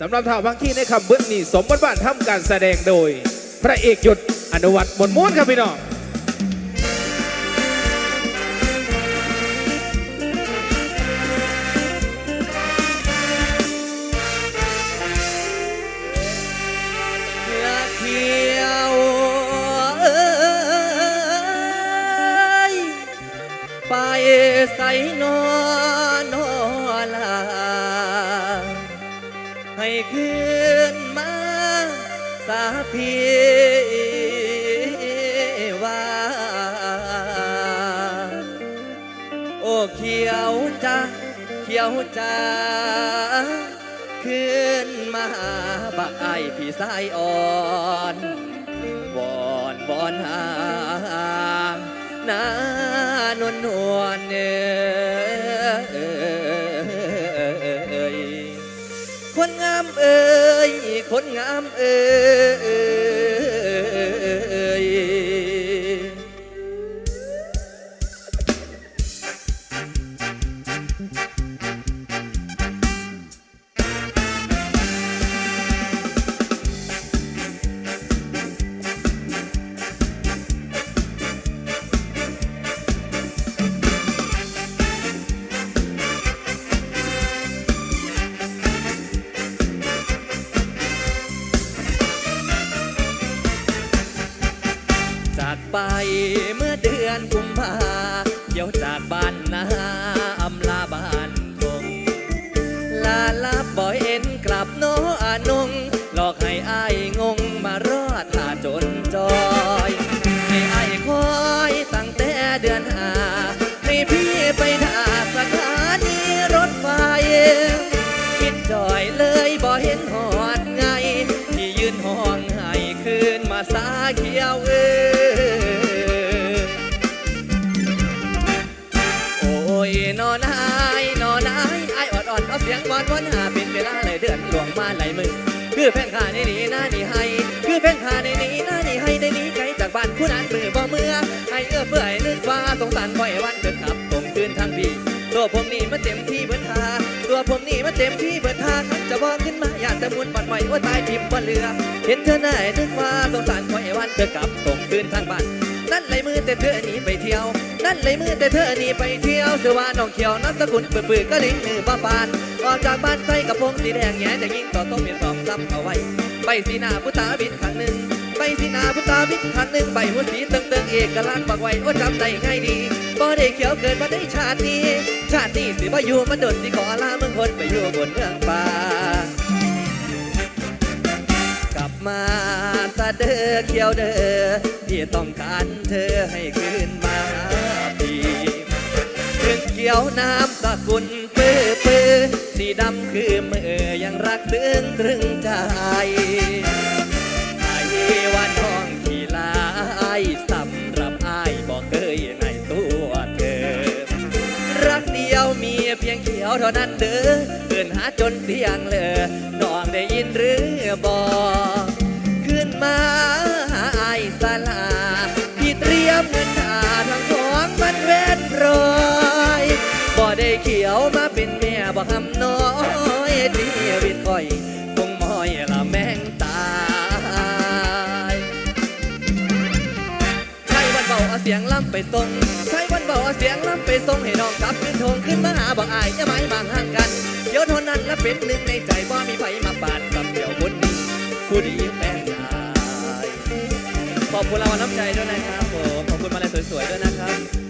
สำหรับท่าพังคีในคำเบื้องนี้สมบทบาททำการแสดงโดย พระเอกหยุดอนุวัตบนม้วนครับพี่น้องไปใส่นอ สาพีว่าโอ้เขียวจ้าเขียวจ้าขึ้นมาบักไอพี่สายอ่อนวอนวอนหางนานวลนวลเอ้อ คนงามเอ่ยคนงามเอ่ย ไปเมื่อเดือนกุมภาเกี่ยวจากบ้านนาอำลาบ้านทงลาลาบ่อยเอ็นกลับโนอานงหลอกให้อ้ายงงมารอดท่าจนจอยให้อายคอยตั้งแต่เดือนหาให้พี่ไปท่าสถานีรถไฟคิดจอยเลยบ่เห็นหอดไงที่ยืนห้องให้คืนมาสาเขียวเออ มาไหลมือคือแฟนข้าในนี้หน้านี่ให้คือแฟนข้าในนี้หน้านี่ให้ได้นี้ไกลจากบ้านผู้นั้นมือบ่เมื่อให้เอื้อเฟื้อให้นึกว่าสงสารคอยวันเกิดขับตรงคืนทางพี่ตัวผมนี่มันเต็มที่เบิดทาตัวผมนี่มันเต็มที่เบิดทาขันจะบอกขึ้นมาอยากจะมุนปัดไหวว่าตายทิมบ่เรือ เห็นเธอหน้านึกว่าสงสารคอยวันเธอกลับตรงคืนทางบ้านนั่นเลมือแต่เธอหนีไปเที่ยว นั่นเลยมือแต่เธอหนีไปเที่ยวเสือว่าน้องเขียวน้ำสกุลปื้อปื้อก็ลิ้นมือบ้าปานออกจากบ้านใส่กับพงสีแดงแง่แต่ยิงต่อต้องมีสองซ้ำเอาไว้ไปสีหน้าพุตาบิดครั้งหนึ่งไปสีหน้าพุตาบิดครั้งหนึ่งใบหัวสีตึงตึงเอกลักษณ์บักไว้ว่าจำได้ง่ายดีบ่ได้เขียวเกิดมาได้ชาตินี้ ชาตินี้สิบ่อยู่มันโดนสิขอลาเมืองคนไปอยู่บนเมืองป่ากลับมาซะเด้อเขียวเด้อที่ต้องการเธอให้คื ขียวน้ำสกุลเปื้อเปื้อสีดำคือมือยังรักตึงตรึงใจไอ้วันห้องที่ลายสำหรับไอ้บอกเคยในตัวเธอ รักเดียวมีเพียงเขียวเท่านั้นเด้อเกินหาจนเสียงเลยน้องได้ยินหรือบอกขึ้นมาหาไอ้สลาพี่เตรียมเงินหาทั้ง เขียวมาเป็นเมียบ่คำน้อยที่วิตคอยคงมอยละแมงตายใช้วันเบาเอาเสียงล่ำไปส่งใช้วันเบาเอาเสียงล่ำไปส่งให้น้องกลับขึ้นทงขึ้นมาหาบังอายอย่าไม้บางห่างกันเดี๋ยวเท่านั้นละเป็นหนึ่งในใจว่ามีไผมาปาดกับเดียวคนนี้ผู้ดีแฟนชายขอบคุณรางวัลน้ำใจด้วยนะครับผมขอบคุณมาเลยสวยๆด้วยนะครับ